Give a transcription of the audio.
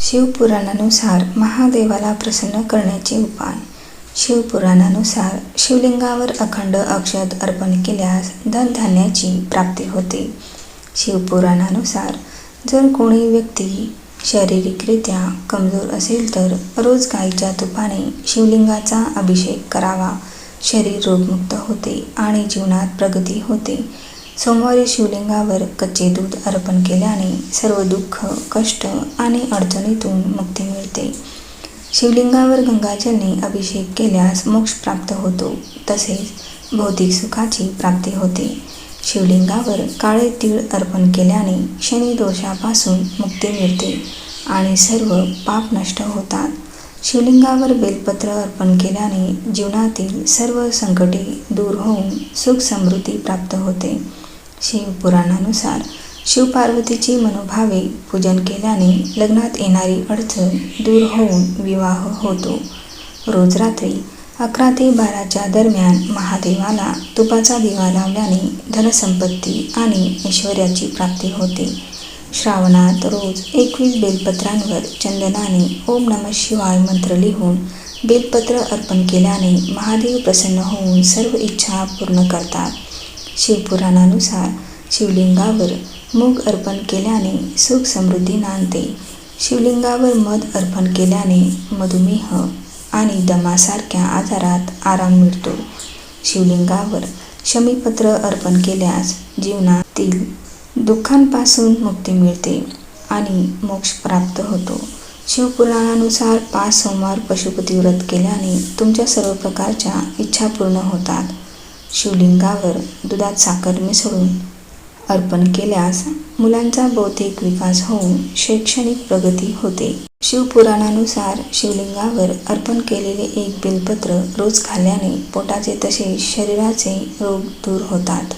शिवपुराणानुसार महादेवाला प्रसन्न करण्याचे उपाय शिवपुराणानुसार शिवलिंगावर अखंड अक्षत अर्पण केल्यास धनधान्याची प्राप्ती होते. शिवपुराणानुसार जर कोणी व्यक्ती शारीरिकरित्या कमजोर असेल तर रोज गाईच्या तुपाने शिवलिंगाचा अभिषेक करावा. शरीर रोगमुक्त होते आणि जीवनात प्रगती होते. सोमवारी शिवलिंगावर कच्चे दूध अर्पण केल्याने सर्व दुःख कष्ट आणि अडचणीतून मुक्ती मिळते. शिवलिंगावर गंगाजलने अभिषेक केल्यास मोक्ष प्राप्त होतो तसेच भौतिक सुखाची प्राप्ती होते. शिवलिंगावर काळे तीळ अर्पण केल्याने शनी दोषापासून मुक्ती मिळते आणि सर्व पाप नष्ट होतात. शिवलिंगावर बेलपत्र अर्पण केल्याने जीवनातील सर्व संकटे दूर होऊन सुख समृद्धी प्राप्त होते. शिवपुराणानुसार शिवपार्वतीची मनोभावे पूजन केल्याने लग्नात येणारी अडचण दूर होऊन विवाह होतो. रोज रात्री अकरा ते बाराच्या दरम्यान महादेवाला तुपाचा दिवा लावल्याने धनसंपत्ती आणि ऐश्वर्याची प्राप्ती होते. श्रावणात रोज एकवीस बेलपत्रांवर चंदनाने ओम नम शिवाय मंत्र लिहून बेलपत्र अर्पण केल्याने महादेव प्रसन्न होऊन सर्व इच्छा पूर्ण करतात. शिवपुराणानुसार शिवलिंगावर मूग अर्पण केल्याने सुख समृद्धी नांदते. शिवलिंगावर मध अर्पण केल्याने मधुमेह आणि दमासारख्या आजारात आराम मिळतो. शिवलिंगावर शमीपत्र अर्पण केल्यास जीवनातील दुःखांपासून मुक्ती मिळते आणि मोक्ष प्राप्त होतो. शिवपुराणानुसार पाच सोमवार पशुपती व्रत केल्याने तुमच्या सर्व प्रकारच्या इच्छा पूर्ण होतात. शिवलिंगावर दुधात साखर मिसळून अर्पण केल्यास मुलांचा बौद्धिक विकास होऊन शैक्षणिक प्रगती होते. शिवपुराणानुसार शिवलिंगावर अर्पण केलेले एक बेलपत्र रोज खाल्ल्याने पोटाचे तसेच शरीराचे रोग दूर होतात.